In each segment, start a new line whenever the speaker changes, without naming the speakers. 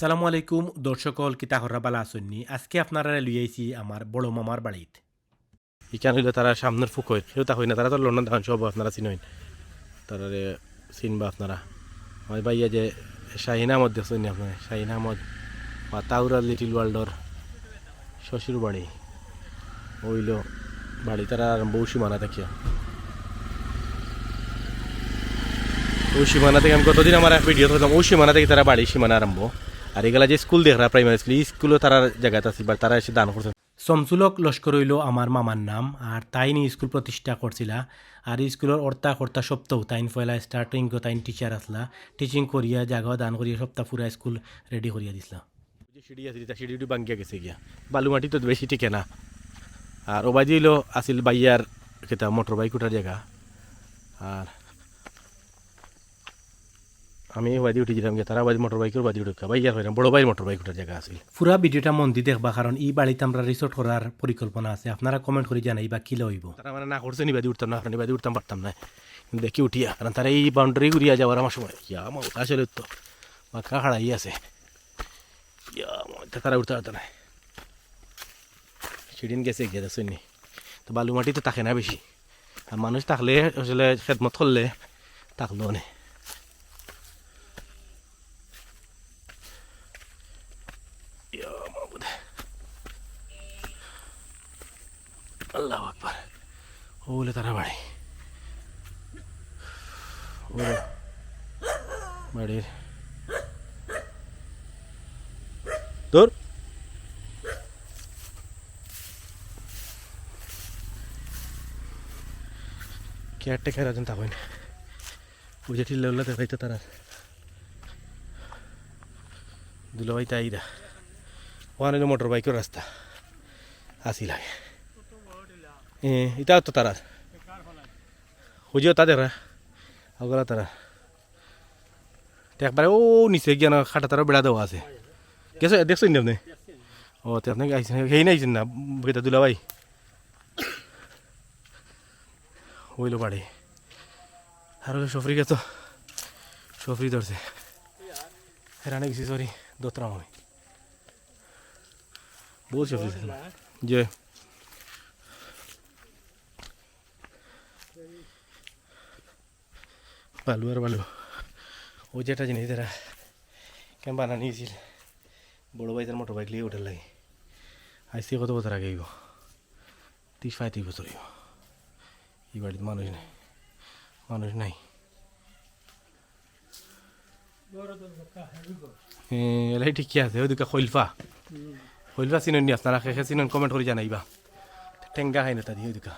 সালামু আলাইকুম, দর্শক হল কিতা হররা বালা আসন্নি। আজকে আপনারা লইয়াইছি আমার বড় মামার বাড়িত। ইকান হইলে তারা সামনের ফুক হয় সেও তা হয় না তারা তো লন্ডন ধান সব আপনারা চিনইন। তারা চিনবা আপনারা। আমার ভাইয়া যে শাহিন আহমদ দেখছেন আপনার? শাহিন আহমদ, বা তাউরা লিটিল ওয়ার্ল্ডর শ্বশুর বাড়ি। হইল বাড়ি তারা আরম্ভ সীমানা দেখিয়া ওই সীমানা থেকে আমি কতদিন আমার ভিডিও করতাম সীমানা থেকে তারা বাড়ি সীমানা আরম্ভ। আর এগুলা যে স্কুল দেখরা প্রাইমারি স্কুল স্কুলও তারা জায়গাতে আছে বা তারা এসে দান করছে। শমসুলক লস্কর হইল আমার মামার নাম আর তাই নি স্কুল প্রতিষ্ঠা করছিলা। আর স্কুলের অর্তা কর্তা সপ্তাহ তাইন পয়লা স্টার্টিং তাইন টিচার আসলা। টিচিং করিয়া জায়গা দান করিয়া সপ্তাহ পুরা স্কুল রেডি করিয়া দিছিলা সিঁড়ি আছে সিঁড়ি বাঙ্গিয়া গেছে গিয়া। বালু মাটি তো বেশি টিকে না। আর ওবাদি হইল আছিল বাইয়ার কেতা মোটর বাইক উঠার জায়গা। আর আমি বাদি উঠেছিলাম গিয়ে তারা বাদি মোটর বাইকের বাদি উঠে বাইয়ার হইলাম বড় ভাইয়ের মোটর বাইক উঠার জায়গা আছিল। পুরা ভিডিওটা মন দিয়ে দেখবা কারণ এই বাড়িতে আমরা রিসোর্ট করার পরিকল্পনা আছে। আপনারা কমেন্ট করে জানাই বা কি লইব। তারা মানে না করছে নি বাদি উঠতাম না কারণ বাদি উঠতাম পারতাম না। কিন্তু দেখি উঠিয়া কারণ তারা এই বাউন্ডারি ঘুরিয়া যাওয়ার আমার সময়। ইয়া আমার আসলে তো মাকা হাড়াই আছে। ইয়া তারা উঠতে পারতো না। সেদিন গেছে গিয়ে দেখছেন নি? তো বালু মাটি তো থাকে না বেশি। আর মানুষ থাকলে আসলে খেদমত করলে থাকল অনেক ইয়া মাবুদ আল্লাহ আকবার ওলে তারা বাড়ি ওলে বাড়ির তোর কেয়ারটেকার আছেন তা হয় বুঝে ঠিক লেগলে দেখাইতো তারা দুলাভাই তাই দা ওখানে মোটর বাইকের রাস্তা আসি লাগে এ ইটা তো তারা হুজিও তাদের ওগুলা তারা তো একবারে ও নিচে গিয়ে না খাটা তারা বেড়া দেওয়া আছে। গেছো দেখছ নি আপনি? ও, তো আপনি আইসেন সেই নাইছেন না বেটা দুলা ভাই। হইল বাড়ি আর সফরি গেছো সফরি ধরছে। হেরানে গেছি সরি দোতরাম আমি বহুত সফরি যে। বালু আর বালু ও যেটা জিনিস তারা কেন বানানি গেছিল বড় ভাই তার মোটর বাইক লিয়ে ওঠার লাগে আইসি কত বছর আগে গো তিরিশ পঁয়ত্রিশ বছর হইব এই বাড়িতে মানুষ নেই মানুষ নাই এলাই ঠিকই আছে ওদিকে খৈলফা খৈলফা চিনেন নি আপনারা শেষে চিনেন কমেন্ট করে জানাইবা টেঙ্গা খাই না তা দিয়ে ওদিকে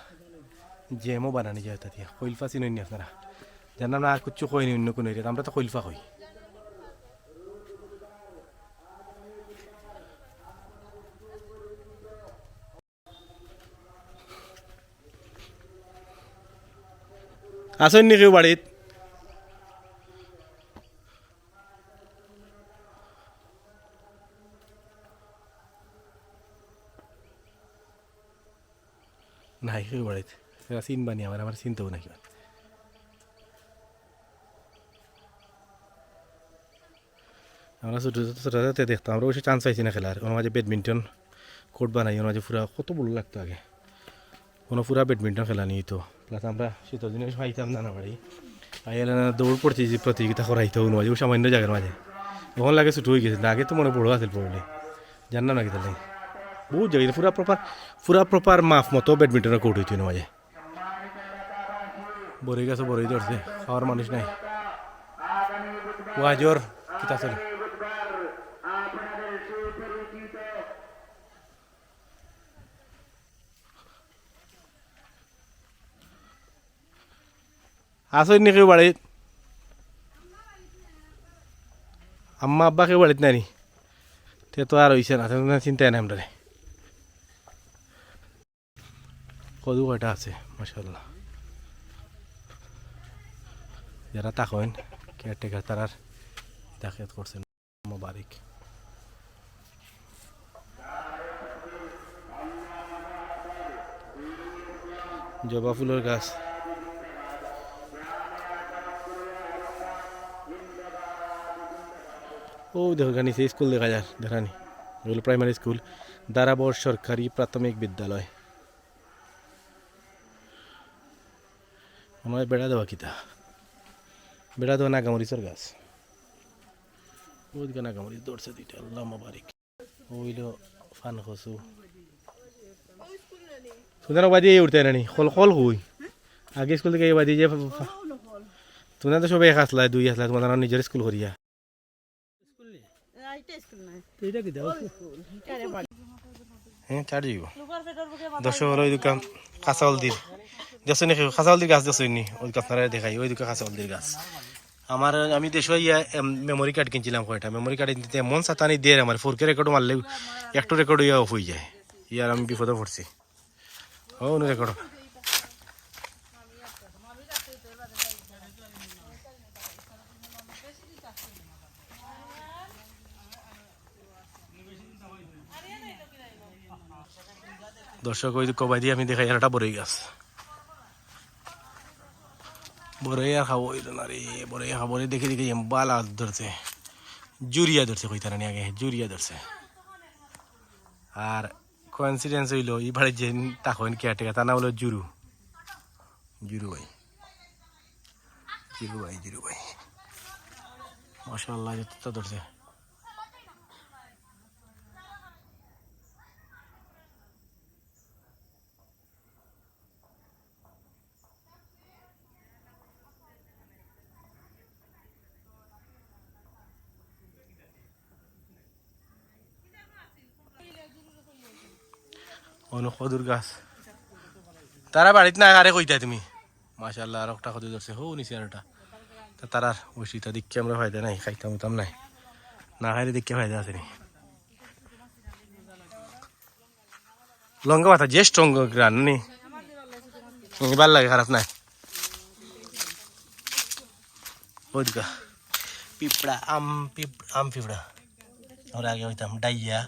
জেমও বানানি যায় তা দিয়ে খৈলফা চিনেন নি আপনারা জানাম না আর কিচ্ছু কইনি অন্য কোনো এরিয়া আমরা তো খৈলফা কই। আসেন নি কেউ বাড়িত? নাই কেউ বাড়িত। এরা চিনবানি আমার আমার চিনতেও না আমরা ছোটো ছোটো ছোটো দেখতাম। আমরা অবশ্যই চান্স পাইছি না খেলার। ওর মাঝে ব্যাডমিন্টন কোর্ট বানাই ওর মাঝে পুরা কত বড় লাগতো আগে। কোনো পুরা ব্যাডমিন্টন খেলা নিয়ে তো। প্লাস আমরা শীতের দিনে পাইতাম না বাড়ি আইলে না দৌড় যে প্রতিযোগিতা করাইতো ওর মাঝে সামান্য জায়গার মাঝে। তখন লাগে ছোটো হয়ে গেছে, আগে তো মনে বড় আছিল পড়লে জানলাম নাকি তাহলে। বহুত জায়গায় পুরা প্রপার পুরা প্রপার মাফ মতো ব্যাডমিন্টনের কোর্ট হইতো না মাঝে। বড়ই গেছে বড়ই ধরছে, খাওয়ার মানুষ নাই। ওয়াজর কিতা চলে আসেন নি বাড়িত আম্মা আব্বা কেউ বাড়িত নাই তে তো আর হইছে না চিন্তাই নাই আমরা কদু কয়টা আছে মাসাল্লাহ যারা তাকেন কেয়ারটেকার তারার তাকিয়াত করছেন মোবারক জবা ফুলের গাছ ও দেখো এখানে সেই স্কুল দেখা যায় দেখানি এগুলো প্রাইমারি স্কুল দারাবর সরকারি প্রাথমিক বিদ্যালয়। আমার বেড়া দেওয়া কিতা বেড়া দেওয়া নাগামরিচের গাছ। ওইদিকে নাগামরিচ দৌড়ছে দুইটা, আল্লাহ মাবারিক। ওইলো ফান খসু। সুন্দর বাদি উঠতে নানি কল কল হুই আগে স্কুল থেকে বাদি যে তোমরা তো সবাই এক আসলা দুই আসলা তোমার নিজের স্কুল করিয়া। হ্যাঁ চার ওই দোকান কাঁচা হলদির দেখছ নাকি? কাঁচা হলদির গাছ দেখছ নি ওই আপনারা দেখাই ওই দোকান কাঁচা হলদির গাছ। আমার আমি দেশ ইয়া মেমোরি কার্ড কিনছিলাম কয়টা? মেমোরি কার্ড এমন সাতানি দিয়ে আমার ফোর কে রেকর্ড মারলে একটু রেকর্ড ইয়া অফ হয়ে যায়। ইয়ার আমি বিপদে পড়ছি। ও রেকর্ড দর্শক, ওই কবাই দিয়ে আমি দেখাই একটা বড়ই গাছ। বড়ই আর খাব না রে, বড়ই খাব রে, দেখে দেখে বালা ধরছে। জুরিয়া ধরছে কইতা না আগে, জুরিয়া ধরছে। আর কোইন্সিডেন্স হইল এই বাড়ির যে তাকইন কেয়ারটেকা তার নাম হলো জুরু। জুরু ভাই। জিরু ভাই জিরু ভাই। মাশাআল্লাহ যতটা ধরছে। অনু গাছ। তারা বাড়িতে না আরে কইতা তুমি। মাশাল্লাহ আর একটা খদুর ধরছে হো নিচে আরটা তা তারার ওইটা দেখতে আমরা ফায়দা নাই খাইতাম উতাম নাই। না খাইলে দেখতে ফায়দা আছে নি? লঙ্কা পাতা যে স্ট্রং গ্রান নি ভালো লাগে, খারাপ নাই। ওদিকা পিঁপড়া, আম পিঁপড়া আম পিঁপড়া। আমরা আগে হইতাম, ডাইয়া।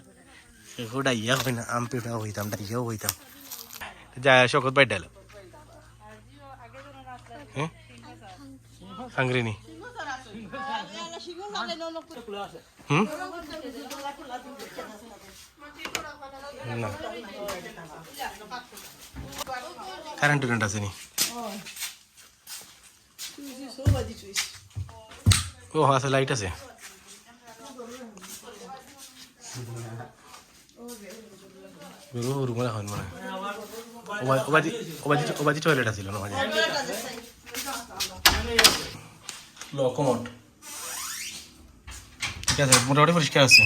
সেগো ডাইয়া হই না আম পিঁপড়া হইতাম ডাইয়াও হইতাম যা শকত বাই ডালো হাঙ্গরিনি হুম না কারেন্ট কারেন্ট আছে নি ও আছে লাইট আছে গরু রুমে এখন মানে ওবাদি ওবাদি ওবাদি টয়লেট আছিল না মাঝে লকমট ঠিক আছে, মোটামুটি পরিষ্কার আছে।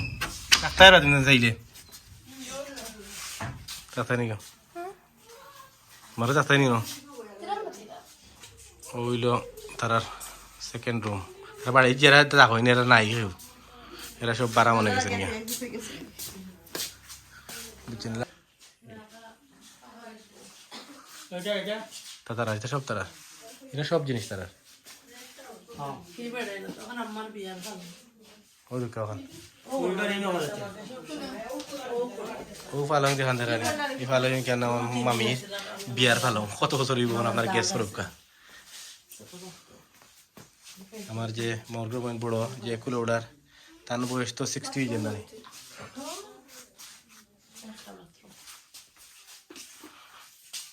ডাক্তার রাখবেন চাইলে ডাক্তার নিক মারো ডাক্তার নিক ওইল তারার সেকেন্ড রুম বাড়ি যারা দেখো এরা নাই এরা সব বারা মনে গেছে নিয়ে। না? তা তারা এটা সব তারা। এটা সব জিনিস তারা। ওই দুঃখ ওখান। ও ফালং দেখান দেখা এই ফালং কেন মামি বিয়ার ফালং কত বছর হইব আপনার গ্যাস ফরকা আমার যে মর্গ বড় যে কুল অর্ডার তার বয়স তো সিক্সটি হয়ে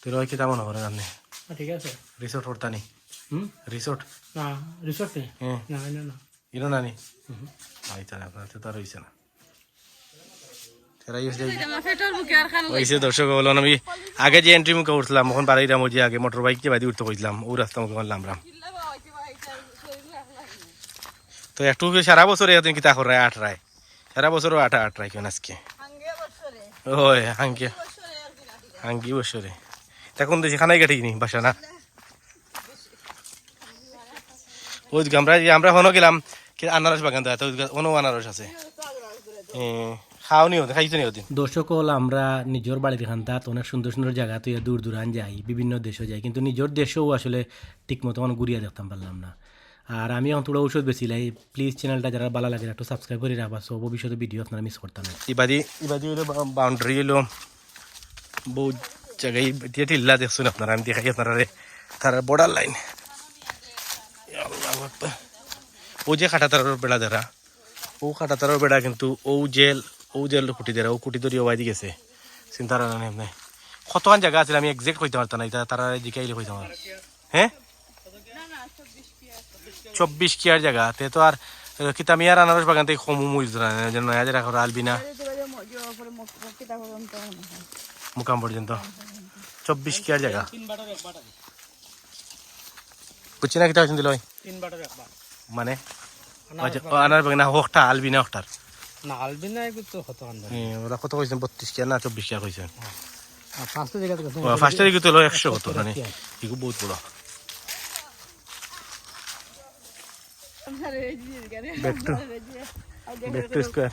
জানি তোর কি তেমন হবে আপনি
ঠিক আছে।
রিসোর্ট
হুম?
রিসোর্ট
না রিসোর্টে
হ্যাঁ
না না না।
ইনো নানি আইতা না আপনার তো তার হইছে না। হয়েছে দর্শক বলো আমি আগে যে এন্ট্রি মুখে উঠলাম এখন বাড়িরাম যে আগে মোটর বাইক উঠতে ও রাস্তা মুখে লামরাম তো একটু সারা বছরে কিতা আট রায় সারা বছরও আট আট রায় কেন আজকে ওই হাঙ্কি হাঙ্কি বছরে তখন দেশে খানাই কাটি নি বাসা না? ওই আমরা আমরা হনো গেলাম আনারস বাগান তো অনো আনারস আছে। খাওনি হতে খাইছো নি দর্শক হল আমরা নিজের বাড়ির খান্তাত অনেক সুন্দর সুন্দর জায়গা তুই দূর দূরান যাই, বিভিন্ন দেশে যাই, কিন্তু নিজের দেশেও আসলে ঠিক মতো মানে ঘুরিয়ে দেখতাম পারলাম না। আর আমি তোরা ঔষধ বেশি লাই প্লিজ চ্যানেলটা যারা ভালো লাগে একটু সাবস্ক্রাইব করে রাখবা সো ভবিষ্যতে ভিডিও আপনারা মিস করতাম না। ইবাদি ইবাদি হলো বাউন্ডারি হলো বহু জায়গায় দিয়ে টিল্লা দেখছেন আপনারা? আমি দেখাই আপনারা তার বর্ডার লাইন ও যে খাটা তার বেড়া যারা, ও কাটাতারও বেড়া কিন্তু ও জেল ও জেল কুটি দেয় ও কুটি ধরি ওবাই গেছে চিন্তা চিন্তার নাই। কতক্ষণ জায়গা আছে আমি একজেক্ট কইতে পারতাম না। তারা জিকাইলে কইতাম। আর হ্যাঁ? চব্বিশ কিয়ার জায়গা তে তো আর কিতা আমি আর আনারস বাগান থেকে কমু মুই যেন নয়া করে আলবি না। মুকাম পর্যন্ত চব্বিশ কিয়ার জায়গা। বুঝছি না
এক বাট
মানে? আনার বাগান হোকটা আলবি না হোকটার
না আলবি না তো হতো
ওরা কত কইছেন বত্রিশ কিয়ার না চব্বিশ কিয়ার কইছেন ফার্স্টের দিকে তো একশো কত মানে। বহুত বড়। Back to back to square